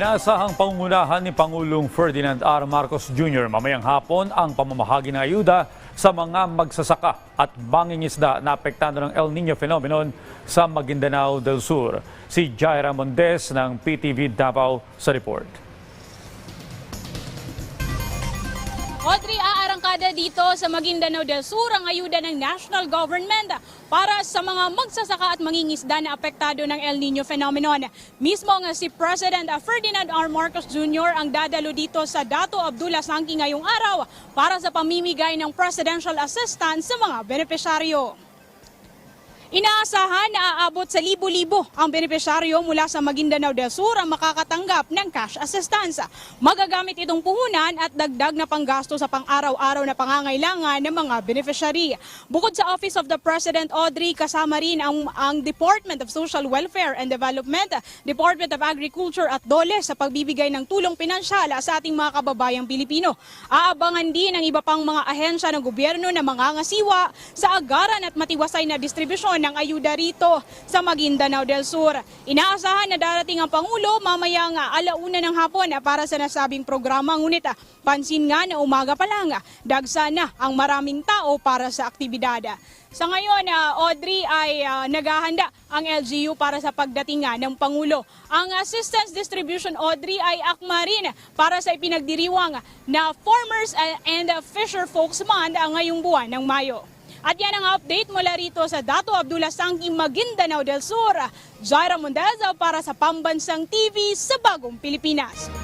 Inaasahang pangungunahan ni Pangulong Ferdinand R. Marcos Jr. mamayang hapon ang pamamahagi ng ayuda sa mga magsasaka at mangingisda na apektado ng El Nino phenomenon sa Maguindanao del Sur. Si Jaira Mondes ng PTV Davao sa report. Audrey, aarangkada dito sa Maguindanao del Sur ang ayuda ng national government para sa mga magsasaka at mangingisda na apektado ng El Nino phenomenon. Mismo nga si President Ferdinand R. Marcos Jr. ang dadalo dito sa Dato Abdullah Sangki ngayong araw para sa pamimigay ng presidential assistance sa mga benepisyaryo. Inaasahan na aabot sa libo-libo ang benepisyaryo mula sa Maguindanao del Sur ang makakatanggap ng cash assistance. Magagamit itong puhunan at dagdag na panggasto sa pang-araw-araw na pangangailangan ng mga beneficiary. Bukod sa Office of the President Audrey, kasama rin ang, ang Department of Social Welfare and Development, Department of Agriculture at DOLE sa pagbibigay ng tulong pinansyal sa ating mga kababayang Pilipino. Aabangan din ang iba pang mga ahensya ng gobyerno na mangangasiwa sa agaran at matiwasay na distribusyon ng ayuda rito sa Maguindanao del Sur. Inaasahan na darating ang Pangulo mamayang alauna ng hapon para sa nasabing programa. Ngunit ah, pansin nga na umaga pa lang, ah, dagsa na ang maraming tao para sa aktibidad. Sa ngayon, ah, Audrey ay ah, naghahanda ang LGU para sa pagdating ng Pangulo. Ang assistance distribution, Audrey, ay akma rin para sa ipinagdiriwang na Farmers and Fisher Folks Month ngayong buwan ng Mayo. At yan ang update mula rito sa Dato Abdullah Sangki, Maguindanao del Sur. Jaira Mundeza para sa Pambansang TV sa Bagong Pilipinas.